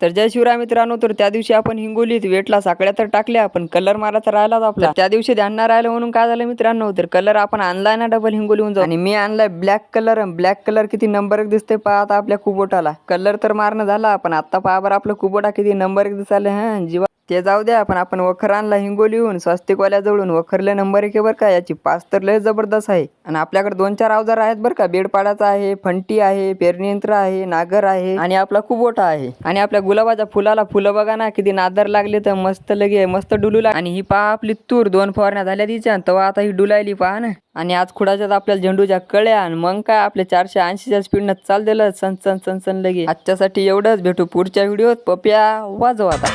तर जय शिवराय मित्रांनो तर त्या दिवशी आपण हिंगोलीत वेटला साकड्या तर टाकल्या पण कलर मारायचा राहिलाच आपला. त्या दिवशी ध्यान राहिलं म्हणून काय झालं मित्रांनो तर कलर आपण आणलाय ना डबल हिंगोलीहून जाऊ आणि मी आणलाय ब्लॅक कलर ब्लॅक कलर किती नंबर एक दिसते पहा आता आपल्या कुबोटाला. कलर तर मारणं झाला पण आता पहा बरं आपलं कुबोटा किती नंबर एक दिसायला हा. जीवा ते जाऊ द्या पण आपण वखर हिंगोली हिंगोलीहून स्वस्तिकवाल्या जवळून वखरले नंबर एक आहे बरं का याची पाच तर लय जबरदस्त आहे. आणि आपल्याकडे दोन चार अवजार आहेत बरं का बेडपाडाचा आहे फंटी आहे पेरणी यंत्र आहे नागर आहे आणि आपला कुबोटा आहे. आणि आपल्या गुलाबाच्या फुलाला फुलं बघा ना किती नादर लागले तर मस्त लगे मस्त डुलू लाग आणि ही पहा आपली तूर दोन फवारण्या झाल्या तिच्या तेव्हा आता ही डुलायली पहा ना. आणि आज खुडाच्यात आपल्याला झेंडूच्या कळ्या आणि मग काय आपल्या चारशे ऐंशीच्या स्पीडनं चाल दिलं सन सन सन सन लगे. आजच्यासाठी एवढंच भेटू पुढच्या व्हिडिओत पप्या वाजव आता.